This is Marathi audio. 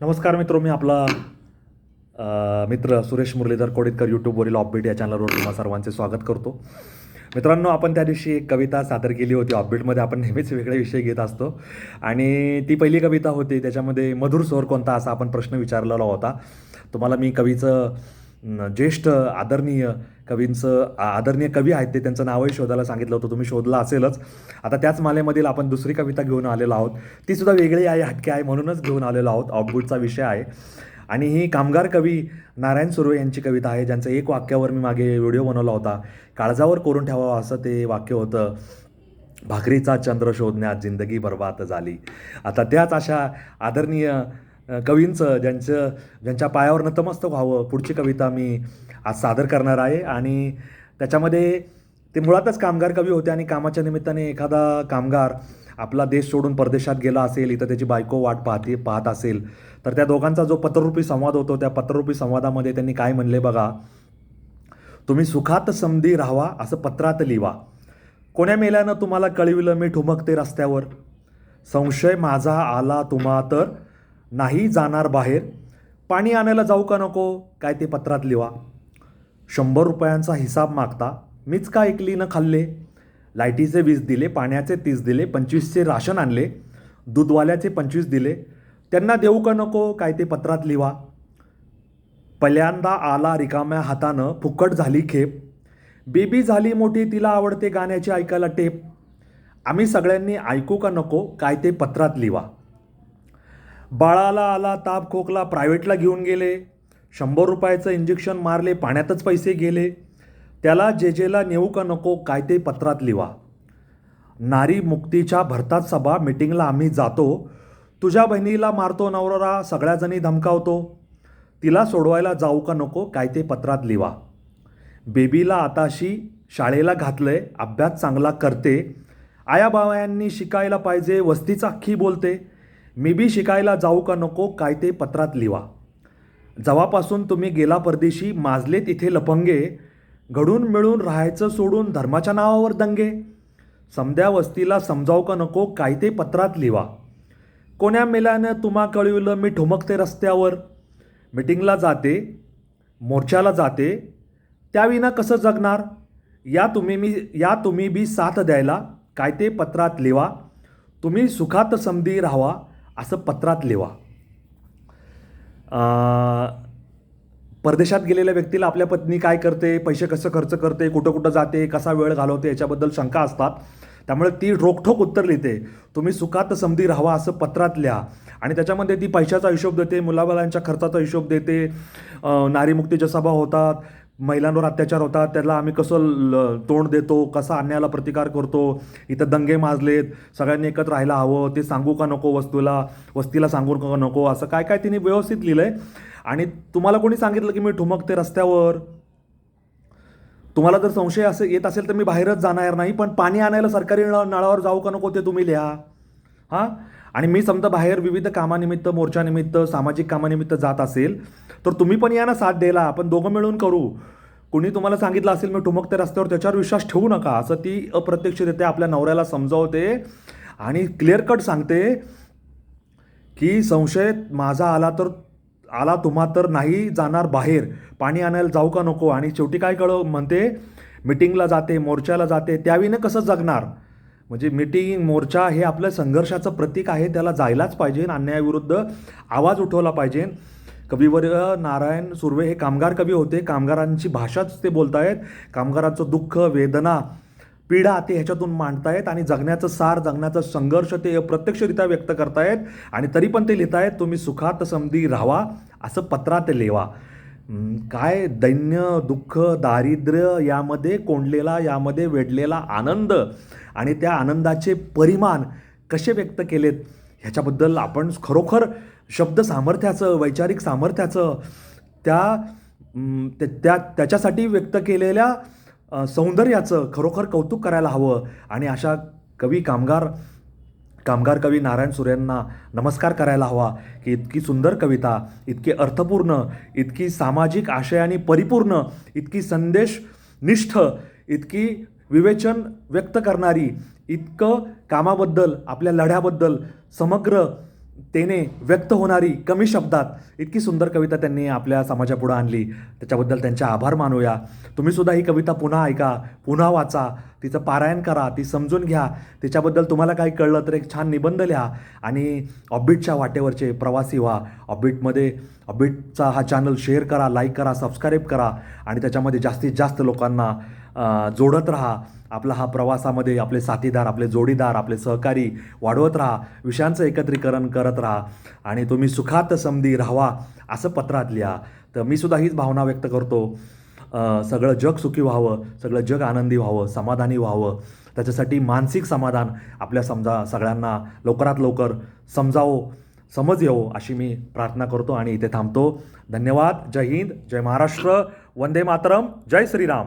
नमस्कार मित्र मी आपला मित्र सुरेश मुरलीधर कोडितकर यूट्यूबवरील ऑपबीट या चॅनलवर तुम्हा सर्वांचे स्वागत करतो. मित्रांनो आपण त्या दिवशी एक कविता सादर केली होती ऑपबीटमध्ये आपण नेहमीच वेगळे विषय घेत असतो. आणि ती पहिली कविता होती. त्याच्यामध्ये मधुर स्वर कोणता असा आपण प्रश्न विचारलेला होता. तुम्हाला मी कवीचं ज्येष्ठ आदरणीय कवींचं आदरणीय कवी आहेत ते त्यांचं नावही शोधायला सांगितलं होतं तुम्ही शोधलं असेलच. आता त्याच मालेमधील आपण दुसरी कविता घेऊन आलेलो आहोत. ती सुद्धा वेगळी आहे हटके आहे म्हणूनच घेऊन आलेलो आहोत. ऑफबूटचा विषय आहे. आणि ही कामगार कवी नारायण सुर्वे यांची कविता आहे ज्यांचं एक वाक्यावर मी मागे व्हिडिओ बनवला होता. काळजावर कोरून ठेवावं असं ते वाक्य होतं. भाकरीचा चंद्र शोधण्यात जिंदगी बर्बाद झाली. आता त्याच अशा आदरणीय कवींचं ज्यांचं ज्यांच्या पायावर नतमस्तक व्हावं पुढची कविता मी आज सादर करणार आहे. आणि त्याच्यामध्ये ते मुळातच कामगार कवी होते आणि कामाच्या निमित्ताने एखादा कामगार आपला देश सोडून परदेशात गेला असेल इथं त्याची बायको वाट पाहते पाहत असेल तर त्या दोघांचा जो पत्ररूपी संवाद होतो त्या पत्ररूपी संवादामध्ये त्यांनी काय म्हणले बघा? तुम्ही सुखात समधी राहावा असं पत्रात लिवा. कोण्या मेल्यानं तुम्हाला कळविलं मी ठुमकते रस्त्यावर? संशय माझा आला तुम्हा तर नाही जाणार बाहेर. पाणी आणायला जाऊ का नको? काय ते पत्रात लिवा. शंभर रुपयांचा हिसाब मागता मीच का ऐकली न खाल्ले? लाईटीचे वीस दिले पाण्याचे तीस दिले पंचवीसचे राशन आणले दूधवाल्याचे पंचवीस दिले. त्यांना देऊ का नको? काय ते पत्रात लिवा. पहिल्यांदा आला रिकाम्या हातानं फुकट झाली खेप. बेबी झाली मोठी तिला आवडते गाण्याची ऐकायला टेप. आम्ही सगळ्यांनी ऐकू का नको? काय ते पत्रात लिवा. बाळाला आला ताप खोकला प्रायव्हेटला घेऊन गेले. शंभर रुपयाचं इंजेक्शन मारले पाण्यातच पैसे गेले. त्याला जे जेला नेऊ का नको काय ते पत्रात लिवा. नारी मुक्तीच्या भरतात सभा मिटिंगला आम्ही जातो. तुझ्या बहिणीला मारतो नवरा सगळ्याजणी धमकावतो. तिला सोडवायला जाऊ का नको काय ते पत्रात लिवा. बेबीला आताशी शाळेला घातलंय अभ्यास चांगला करते. आयाबायांनी शिकायला पाहिजे वस्तीच अख्खी बोलते. मी बी शिकायला जाऊ का नको काय ते पत्रात लिवा. जवापासून तुम्ही गेला परदेशी माजले तिथे लपंगे घडून मिळून राहायचं सोडून धर्माच्या नावावर दंगे. समद्या वस्तीला समजावू का नको काय ते पत्रात लिवा. कोण्या मेल्यानं तुम्हा कळविलं मी ठुमकते रस्त्यावर. मिटिंगला जाते मोर्चाला जाते त्याविना कसं जगणार? या तुम्ही मी या तुम्ही बी साथ द्यायला काय ते पत्रात लिवा. तुम्ही सुखात समधी राहावा. असं पत्रात लिवा. परदेशात गेलेल्या व्यक्तीला आपल्या पत्नी काय करते पैसे कसं खर्च करते कुठं कुठं जाते कसा वेळ घालवते याच्याबद्दल शंका असतात. त्यामुळे ती रोखठोक उत्तर लिहिते. तुम्ही सुखात समधी राहावा असं पत्रात लिहा. आणि त्याच्यामध्ये ती पैशाचा हिशोब देते मुलाबालांच्या खर्चाचा हिशोब देते. नारीमुक्तीच्या सभा होतात. महिलांवर अत्याचार होतात त्याला आम्ही कसं ल- तोंड देतो कसा अन्यायाला प्रतिकार करतो इथं दंगे माजलेत सगळ्यांनी एकत्र राहायला हवं ते सांगू का नको वस्तूला वस्तीला सांगू का नको असं काय काय तिने व्यवस्थित लिहिलं आहे आणि तुम्हाला कोणी सांगितलं की मी ठुमकते रस्त्यावर? तुम्हाला जर संशय असं येत असेल तर मी बाहेरच जाणार नाही पण पाणी आणायला सरकारी नळ नळावर जाऊ का नको ते तुम्ही लिहा. हां? आणि मी समजा बाहेर विविध कामानिमित्त मोर्चानिमित्त सामाजिक कामानिमित्त जात असेल तर तुम्ही पण या ना साथ द्यायला. आपण दोघं मिळून करू. कुणी तुम्हाला सांगितलं असेल मी ठुमकत्या रस्त्यावर त्याच्यावर विश्वास ठेवू नका. असं ती अप्रत्यक्षरित्या आपल्या नवऱ्याला समजावते आणि क्लिअर कट सांगते की संशय माझा आला तर आला तुम्हा तर नाही जाणार बाहेर. पाणी आणायला जाऊ का नको? आणि शेवटी काय कळ म्हणते मिटिंगला जाते मोर्चाला जाते. त्याविनं कसं जगणार? म्हणजे मिटिंग मोर्चा हे आपलं संघर्षाचं प्रतीक आहे त्याला जायलाच पाहिजे अन्यायाविरुद्ध आवाज उठवला पाहिजे. कविवर्य नारायण सुर्वे हे कामगार कवी होते. कामगारांची भाषाच ते बोलतायत. कामगारांचं दुःख वेदना पीडा ते ह्याच्यातून मांडतायत आणि जगण्याचं सार जगण्याचा संघर्ष ते अप्रत्यक्षरित्या व्यक्त करतायत. आणि तरी पण ते लिहितायत तुम्ही सुखात समधी राहावा असं पत्रात लिहा काय दैन्य दुःख दारिद्र्य यामध्ये कोंडलेला यामध्ये वेढलेला आनंद आणि त्या आनंदाचे परिमाण कसे व्यक्त केलेत ह्याच्याबद्दल आपण खरोखर शब्द सामर्थ्याचं वैचारिक सामर्थ्याचं त्या त्या त्याच्यासाठी व्यक्त केलेल्या सौंदर्याचं खरोखर कौतुक करायला हवं. आणि अशा कवी कामगार कामगार कवी नारायण सूर्यांना नमस्कार करायला हवा की इतकी सुंदर कविता इतकी अर्थपूर्ण इतकी सामाजिक आशयाने परिपूर्ण इतकी संदेश निष्ठ इतकी विवेचन व्यक्त करणारी इतकं कामाबद्दल आपल्या लढ्याबद्दल समग्र तेने व्यक्त होणारी कमी शब्दात इतकी सुंदर कविता त्यांनी आपल्या समाजापुढं आणली. त्याच्याबद्दल त्यांचे आभार मानूया. तुम्ही सुद्धा ही कविता पुन्हा ऐका पुन्हा वाचा. तिचं पारायण करा ती समजून घ्या. तिच्याबद्दल तुम्हाला काही कळलं तर एक छान निबंध लिहा आणि ऑबिटच्या वाटेवरचे प्रवासी व्हा. ऑबिटमध्ये ऑबिटचा हा चॅनल शेअर करा लाईक करा सबस्क्राईब करा आणि त्याच्यामध्ये जास्तीत जास्त लोकांना जोडत राहा. आपला हा प्रवासामध्ये आपले साथीदार आपले जोडीदार आपले सहकारी वाढवत राहा. विषयांचं एकत्रीकरण करत राहा आणि तुम्ही सुखात समधी राहावा असं पत्रात लिहा. तर मी सुद्धा हीच भावना व्यक्त करतो. सगळं जग सुखी व्हावं सगळं जग आनंदी व्हावं समाधानी व्हावं. त्याच्यासाठी मानसिक समाधान आपल्या समजा सगळ्यांना लवकरात लवकर समजावो समज येवो अशी मी प्रार्थना करतो आणि इथे थांबतो. धन्यवाद. जय हिंद. जय महाराष्ट्र. वंदे मातरम. जय श्रीराम.